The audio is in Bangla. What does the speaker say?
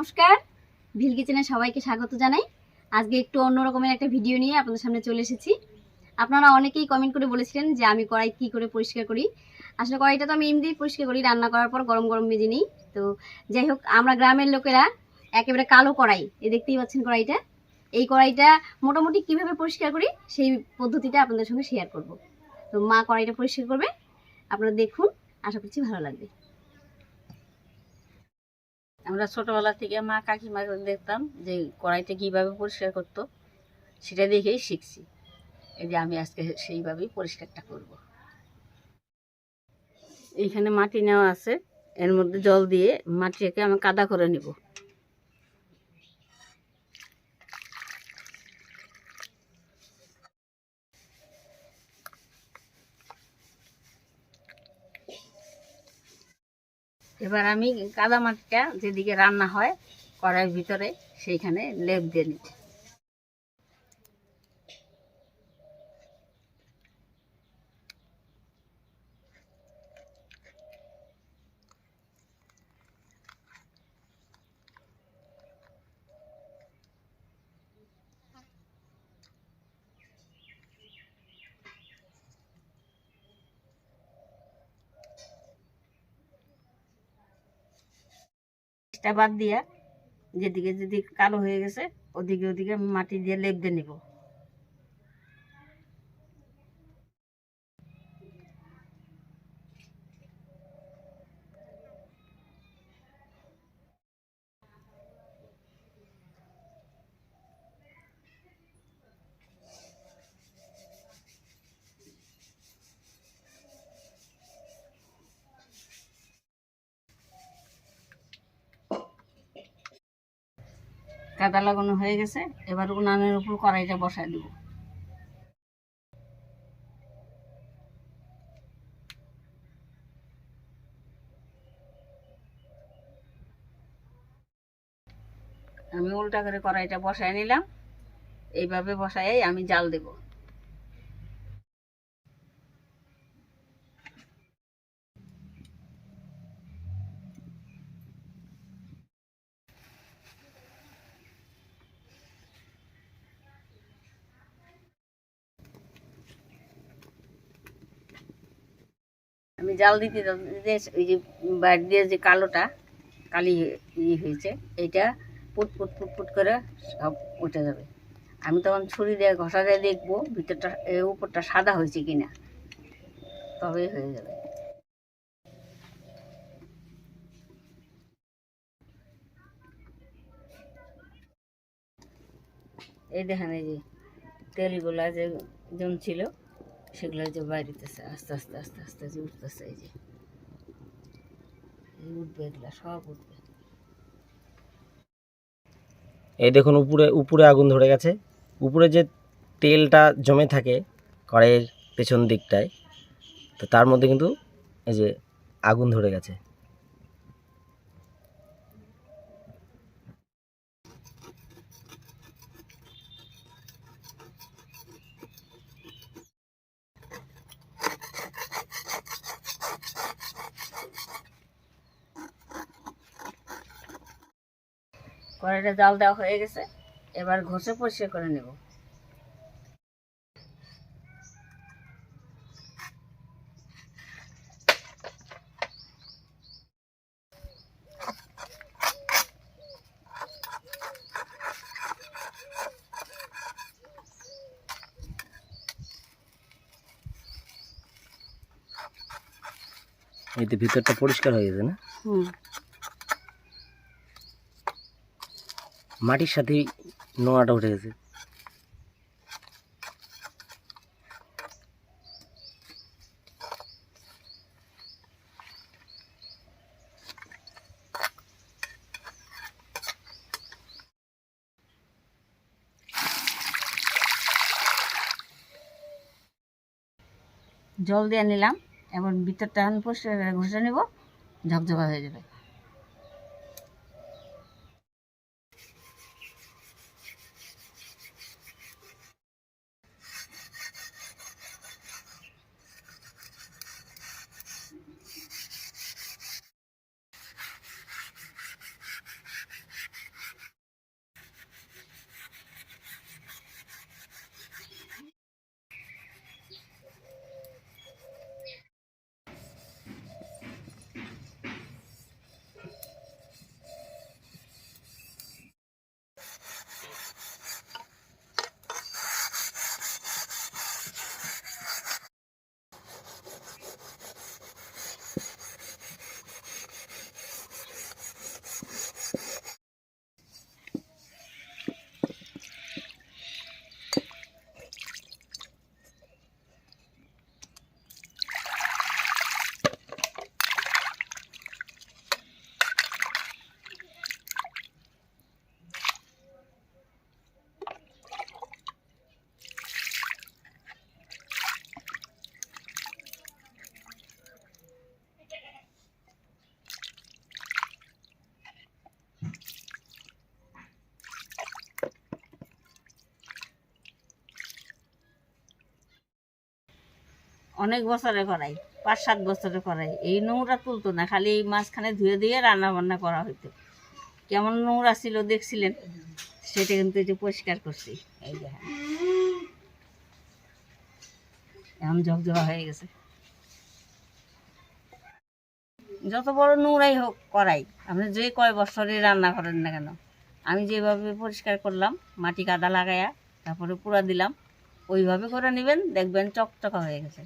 নমস্কার। ভিল কিচেনে সবাইকে স্বাগত জানাই। আজকে একটু অন্য রকমের একটা ভিডিও নিয়ে আপনাদের সামনে চলে এসেছি। আপনারা অনেকেই কমেন্ট করে বলেছিলেন যে আমি কড়াই কি করে পরিষ্কার করি। আসলে কড়াইটা তো আমি এমনিই পরিষ্কার করি, রান্না করার পর গরম গরম মেজে নিই। তো যাই হোক, আমরা গ্রামের লোকেরা একেবারে কালো কড়াই। এ দেখতেই পাচ্ছেন কড়াইটা। এই কড়াইটা মোটামুটি কীভাবে পরিষ্কার করি, সেই পদ্ধতিটা আপনাদের সঙ্গে শেয়ার করব। তো মা কড়াইটা পরিষ্কার করবে। আপনারা দেখুন, আশা করছি ভালো লাগবে। আমরা ছোটোবেলা থেকে মা কাকিমা দেখতাম যে কড়াইটা কীভাবে পরিষ্কার করতো, সেটা দেখেই শিখছি। এই যে আমি আজকে সেইভাবেই পরিষ্কারটা করব। এইখানে মাটি নেওয়া আছে, এর মধ্যে জল দিয়ে মাটিকে আমি কাদা করে নেব। এবার আমি কাদা মাটিটা যেদিকে রান্না হয় কড়াইয়ের ভিতরে সেইখানে লেপ দিয়ে নিব এটা বাদ দিয়া যেদিকে যেদিকে কালো হয়ে গেছে, ওদিকে ওদিকে মাটি দিয়ে লেপ দিয়ে নিব। কাদা লাগানো হয়ে গেছে, এবার উনানের উপর কড়াইটা বসায় দেব। আমি উল্টা করে কড়াইটা বসায় নিলাম। এইভাবে বসায় আমি জাল দেব। আমি জাল দিতে ওই যে বাইর দিয়ে যে কালোটা, কালি ই হয়েছে, এইটা পুট পুট পুট পুট করে সব উঠে যাবে। আমি তখন ছুরি দিয়ে, ঘষা দিয়ে দেখব ভিতরটা উপরটা সাদা হয়েছে কিনা। তবেই হয়ে যাবে। এই দেখেন এই যে তেলগুলা যে জমছিল সেগুলো যে বাড়িতেছে আস্তে আস্তে আস্তে আস্তে যে উঠতেছে এই যে। উঠবে এগুলা, সব উঠবে। এই দেখুন, উপরে উপরে আগুন ধরে গেছে। উপরে যে তেলটা জমে থাকে কড়াইয়ের পেছন দিকটায়, তো তার মধ্যে কিন্তু এই যে আগুন ধরে গেছে। কড়াইটা জাল দেওয়া হয়ে গেছে। এবার ঘষে পরিষ্কার করে নেব। এতে ভিতরটা পরিষ্কার হয়ে গেছে না? হুম। মাটির সাথেই নোয়াটা উঠে গেছে। জল দিয়ে নিলাম, এবার ভিতরটা পরিষ্কার করে ঘষে নেব, ঝকঝকা হয়ে যাবে। অনেক বছরে করাই পাঁচ সাত বছরে করাই। এই নোংরা তুলতো না, খালি এই মাঝখানে ধুয়ে দিয়ে রান্না বান্না করা হইতো। কেমন নোংরা ছিল দেখছিলেন? সেটা কিন্তু এই যে পরিষ্কার করছি। এই দেখেন এখন ঝকঝকা হয়ে গেছে। যত বড় নোংরাই হোক করাই, আপনি যে কয় বছরে রান্না করেন না কেন, আমি যেভাবে পরিষ্কার করলাম, মাটি কাদা লাগায়া, তারপরে পুরা দিলাম, ওইভাবে করে নেবেন, দেখবেন চকচকা হয়ে গেছে।